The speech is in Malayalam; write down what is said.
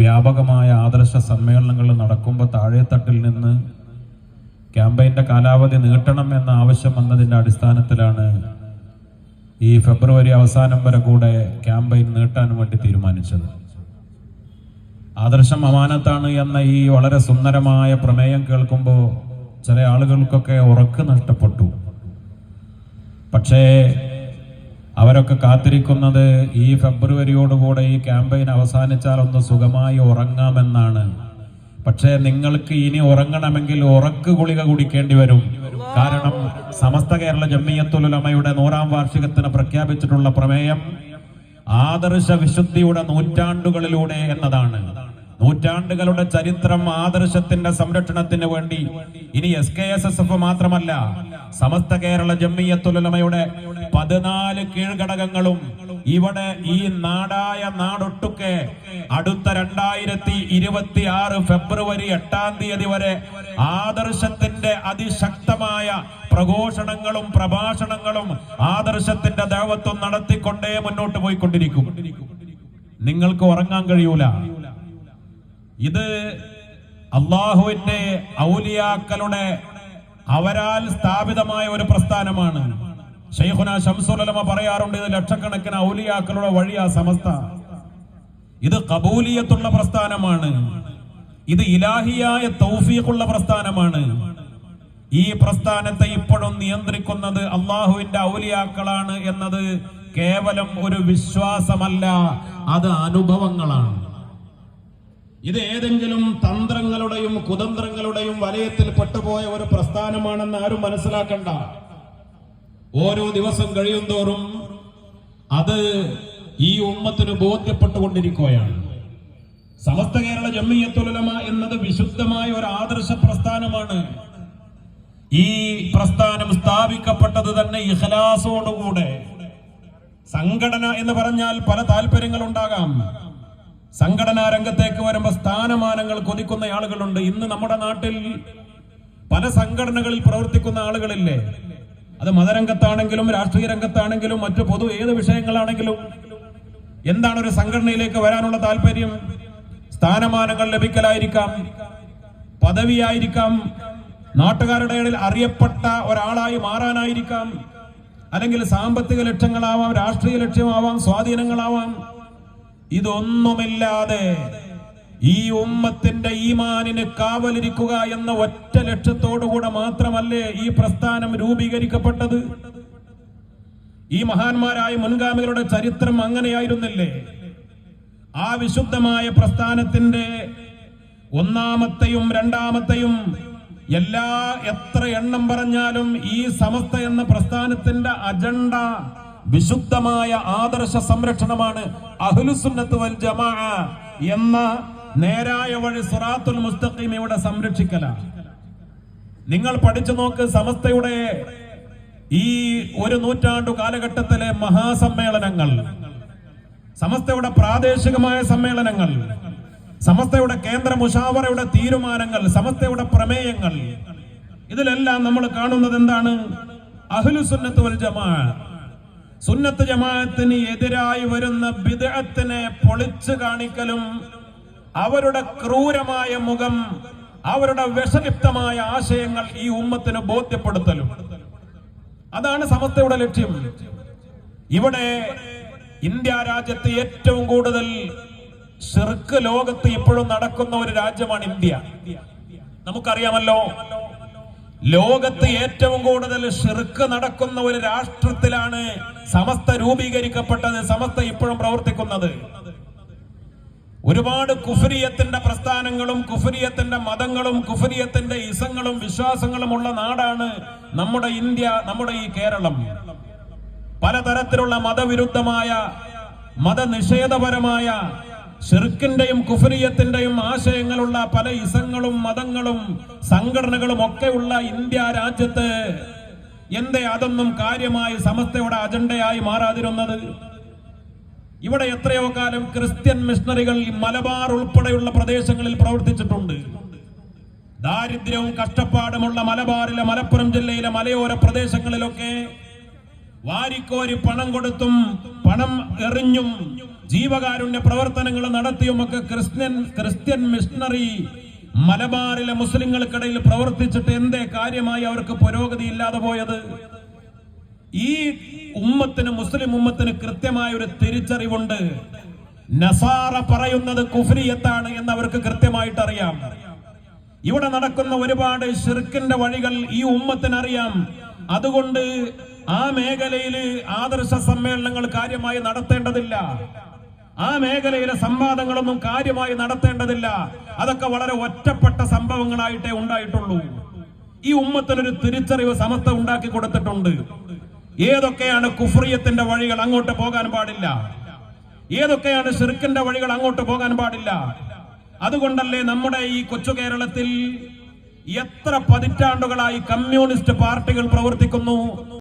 വ്യാപകമായ ആദർശ സമ്മേളനങ്ങൾ നടക്കുമ്പോൾ താഴെത്തട്ടിൽ നിന്ന് ക്യാമ്പയിന്റെ കാലാവധി നീട്ടണം എന്ന ആവശ്യം വന്നതിന്റെ അടിസ്ഥാനത്തിലാണ് ഈ ഫെബ്രുവരി അവസാനം വരെ കൂടെ ക്യാമ്പയിൻ നീട്ടാൻ വേണ്ടി തീരുമാനിച്ചത്. ആദർശം അമാനത്താണ് എന്ന ഈ വളരെ സുന്ദരമായ പ്രമേയം കേൾക്കുമ്പോൾ ചില ആളുകൾക്കൊക്കെ ഉറക്ക് നഷ്ടപ്പെട്ടു. പക്ഷേ അവരൊക്കെ കാത്തിരിക്കുന്നത് ഈ ഫെബ്രുവരിയോടുകൂടെ ഈ ക്യാമ്പയിൻ അവസാനിച്ചാൽ ഒന്ന് സുഖമായി ഉറങ്ങാമെന്നാണ്. പക്ഷേ നിങ്ങൾക്ക് ഇനി ഉറങ്ങണമെങ്കിൽ ഉറക്ക് ഗുളിക കുടിക്കേണ്ടി വരും. കാരണം സമസ്ത കേരള ജമ്മിയത്തുലമയുടെ നൂറാം വാർഷികത്തിന് പ്രഖ്യാപിച്ചിട്ടുള്ള പ്രമേയം ആദർശ വിശുദ്ധിയുടെ നൂറ്റാണ്ടുകളിലൂടെ എന്നതാണ്. നൂറ്റാണ്ടുകളുടെ ചരിത്രം ആദർശത്തിന്റെ സംരക്ഷണത്തിന് വേണ്ടി ഇനി S K S S F മാത്രമല്ല സമസ്ത കേരള ജമ്മിയത്തുലമയുടെ പതിനാല് കീഴ്ഘടകങ്ങളും ഇവിടെ ഈ നാടായ നാടൊട്ടുക്കെ അടുത്ത രണ്ടായിരത്തി ഇരുപത്തി ആറ് ഫെബ്രുവരി എട്ടാം തീയതി വരെ ആദർശത്തിന്റെ അതിശക്തമായ പ്രഘോഷണങ്ങളും പ്രഭാഷണങ്ങളും ആദർശത്തിന്റെ ദേവത്വം നടത്തിക്കൊണ്ടേ മുന്നോട്ട് പോയിക്കൊണ്ടിരിക്കും. നിങ്ങൾക്ക് ഉറങ്ങാൻ കഴിയൂല. ഇത് അള്ളാഹുവിന്റെ ഔലിയാക്കളുടെ അവരാൽ സ്ഥാപിതമായ ഒരു പ്രസ്ഥാനമാണ്. ഷെയ്ഖുന ഷംസുലമ പറയാറുണ്ട് ഇത് ലക്ഷക്കണക്കിന് ഔലിയാക്കളുടെ വഴിയാ സമസ്ത. ഇത് കബൂലിയത്തുള്ള പ്രസ്ഥാനമാണ്. ഇത് ഇലാഹിയായ തൗഫീഖുള്ള പ്രസ്ഥാനമാണ്. ഈ പ്രസ്ഥാനത്തെ ഇപ്പോഴും നിയന്ത്രിക്കുന്നത് അള്ളാഹുവിന്റെ ഔലിയാക്കളാണ് എന്നത് കേവലം ഒരു വിശ്വാസമല്ല അത് അനുഭവങ്ങളാണ്. ഇത് ഏതെങ്കിലും തന്ത്രങ്ങളുടെയും കുതന്ത്രങ്ങളുടെയും വലയത്തിൽ പെട്ടുപോയ ഒരു പ്രസ്ഥാനമാണെന്ന് ആരും മനസ്സിലാക്കണ്ട. ഓരോ ദിവസം കഴിയും തോറും അത് ഈ ഉമ്മത്തിന് ബോധ്യപ്പെട്ടുകൊണ്ടിരിക്കുകയാണ്. സമസ്ത കേരള ജമ്മിയത്തുലമ എന്നത് വിശുദ്ധമായ ഒരു ആദർശ പ്രസ്ഥാനമാണ്. ഈ പ്രസ്ഥാനം സ്ഥാപിക്കപ്പെട്ടത് തന്നെ ഇഹലാസോടുകൂടെ സംഘടന എന്ന് പറഞ്ഞാൽ പല താല്പര്യങ്ങൾ ഉണ്ടാകാം സംഘടനാ രംഗത്തേക്ക് വരുമ്പോൾ സ്ഥാനമാനങ്ങൾ കൊതിക്കുന്ന ആളുകളുണ്ട്. ഇന്ന് നമ്മുടെ നാട്ടിൽ പല സംഘടനകളിൽ പ്രവർത്തിക്കുന്ന ആളുകളില്ലേ? അത് മതരംഗത്താണെങ്കിലും രാഷ്ട്രീയ രംഗത്താണെങ്കിലും മറ്റു പൊതു ഏത് വിഷയങ്ങളാണെങ്കിലും എന്താണ് ഒരു സംഘടനയിലേക്ക് വരാനുള്ള താല്പര്യം? സ്ഥാനമാനങ്ങൾ ലഭിക്കലായിരിക്കാം. പദവിയായിരിക്കാം. നാട്ടുകാരുടെ ഇടയിൽ അറിയപ്പെട്ട ഒരാളായി മാറാനായിരിക്കാം. അല്ലെങ്കിൽ സാമ്പത്തിക ലക്ഷ്യങ്ങളാവാം രാഷ്ട്രീയ ലക്ഷ്യമാവാം സ്വാധീനങ്ങളാവാം. ഇതൊന്നുമില്ലാതെ ഈ ഉമ്മത്തിന്റെ ഈമാനിന് കാവലിരിക്കുക എന്ന ഒറ്റ ലക്ഷ്യത്തോടുകൂടെ മാത്രമല്ലേ ഈ പ്രസ്ഥാനം രൂപീകരിക്കപ്പെട്ടത്? ഈ മഹാന്മാരായ മുൻഗാമികളുടെ ചരിത്രം അങ്ങനെയായിരുന്നില്ലേ? ആ വിശുദ്ധമായ പ്രസ്ഥാനത്തിന്റെ ഒന്നാമത്തെയും രണ്ടാമത്തെയും എല്ലാ എത്ര എണ്ണം പറഞ്ഞാലും ഈ സമസ്ത എന്ന പ്രസ്ഥാനത്തിന്റെ അജണ്ട വിശുദ്ധമായ ആദർശ സംരക്ഷണമാണ് അഹ്ലുസുന്നത്ത് വൽ ജമാ എന്ന നേരായ വഴി സുറാത്തുൽ മുസ്തഖീം ഇവിടെ സംരക്ഷിക്കല. നിങ്ങൾ പഠിച്ചു നോക്ക് സമസ്തയുടെ ഈ ഒരു നൂറ്റാണ്ടു കാലഘട്ടത്തിലെ മഹാസമ്മേളനങ്ങൾ സമസ്തയുടെ പ്രാദേശികമായ സമ്മേളനങ്ങൾ സമസ്തയുടെ കേന്ദ്ര മുഷാവറയുടെ തീരുമാനങ്ങൾ സമസ്തയുടെ പ്രമേയങ്ങൾ ഇതിലെല്ലാം നമ്മൾ കാണുന്നത് എന്താണ് അഹ്ലുസുന്നത്ത് വൽ ജമാ സുന്നത്ത് ജമാഅത്തിന് എതിരായി വരുന്ന ബിദഅത്തിനെ പൊളിച്ചു കാണിക്കലും അവരുടെ ക്രൂരമായ മുഖം അവരുടെ വിഷലിപ്തമായ ആശയങ്ങൾ ഈ ഉമ്മത്തിന് ബോധ്യപ്പെടുത്തലും. അതാണ് സമസ്തയുടെ ലക്ഷ്യം. ഇവിടെ ഇന്ത്യ രാജ്യത്ത് ഏറ്റവും കൂടുതൽ ഷിർക്ക് ലോകത്ത് ഇപ്പോഴും നടക്കുന്ന ഒരു രാജ്യമാണ് ഇന്ത്യ. നമുക്കറിയാമല്ലോ ലോകത്ത് ഏറ്റവും കൂടുതൽ ഷിർക്ക് നടക്കുന്ന ഒരു രാഷ്ട്രത്തിലാണ് സമസ്ത രൂപീകരിക്കപ്പെട്ടത് സമസ്ത ഇപ്പോഴും പ്രവർത്തിക്കുന്നത്. ഒരുപാട് കുഫരിയത്തിന്റെ പ്രസ്ഥാനങ്ങളും കുഫരിയത്തിന്റെ മതങ്ങളും കുഫരിയത്തിന്റെ ഇസങ്ങളും വിശ്വാസങ്ങളും ഉള്ള നാടാണ് നമ്മുടെ ഇന്ത്യ നമ്മുടെ ഈ കേരളം. പലതരത്തിലുള്ള മതവിരുദ്ധമായ മതനിഷേധപരമായ ഷിർക്കിന്റെയും കുഫരിയത്തിന്റെയും ആശയങ്ങളുള്ള പല ഇസങ്ങളും മതങ്ങളും സംഘടനകളും ഒക്കെ ഉള്ള ഇന്ത്യ രാജ്യത്ത് എന്തേ അതൊന്നും കാര്യമായി സമസ്തയുടെ അജണ്ടയായി മാറാതിരുന്നത്? ഇവിടെ എത്രയോ കാലം ക്രിസ്ത്യൻ മിഷണറികൾ മലബാർ ഉൾപ്പെടെയുള്ള പ്രദേശങ്ങളിൽ പ്രവർത്തിച്ചിട്ടുണ്ട്. ദാരിദ്ര്യവും കഷ്ടപ്പാടുമുള്ള മലബാറിലെ മലപ്പുറം ജില്ലയിലെ മലയോര പ്രദേശങ്ങളിലൊക്കെ വാരിക്കോരി പണം കൊടുത്തും പണം എറിഞ്ഞും ജീവകാരുണ്യ പ്രവർത്തനങ്ങൾ നടത്തിയും ഒക്കെ ക്രിസ്ത്യൻ ക്രിസ്ത്യൻ മിഷണറി മലബാറിലെ മുസ്ലിങ്ങൾക്കിടയിൽ പ്രവർത്തിച്ചിട്ട് എന്തേ കാര്യമായി അവർക്ക് പുരോഗതി ഇല്ലാതെ പോയത്? ഈ ഉമ്മത്തിന് മുസ്ലിം ഉമ്മത്തിന് കൃത്യമായ ഒരു തിരിച്ചറിവുണ്ട്. നസാറ പറയുന്നത് കുഫ്രിയത്താണ് എന്ന് അവർക്ക് കൃത്യമായിട്ട് അറിയാം ഇവിടെ നടക്കുന്ന ഒരുപാട് ഷിർക്കിന്റെ വഴികൾ ഈ ഉമ്മത്തിനറിയാം. അതുകൊണ്ട് ആ മേഖലയിൽ ആദർശ സമ്മേളനങ്ങൾ കാര്യമായി നടത്തേണ്ടതില്ല. ആ മേഖലയിലെ സംവാദങ്ങളൊന്നും കാര്യമായി നടത്തേണ്ടതില്ല. അതൊക്കെ വളരെ ഒറ്റപ്പെട്ട സംഭവങ്ങളായിട്ടേ ഉണ്ടായിട്ടുള്ളൂ. ഈ ഉമ്മത്തിനൊരു തിരിച്ചറിവ് സമത്വം ഉണ്ടാക്കി കൊടുത്തിട്ടുണ്ട്. ഏതൊക്കെയാണ് കുഫ്രിയത്തിന്റെ വഴികൾ അങ്ങോട്ട് പോകാൻ പാടില്ല? ഏതൊക്കെയാണ് ഷിർക്കിന്റെ വഴികൾ അങ്ങോട്ട് പോകാൻ പാടില്ല? അതുകൊണ്ടല്ലേ നമ്മുടെ ഈ കൊച്ചു കേരളത്തിൽ എത്ര പതിറ്റാണ്ടുകളായി കമ്മ്യൂണിസ്റ്റ് പാർട്ടികൾ പ്രവർത്തിക്കുന്നു?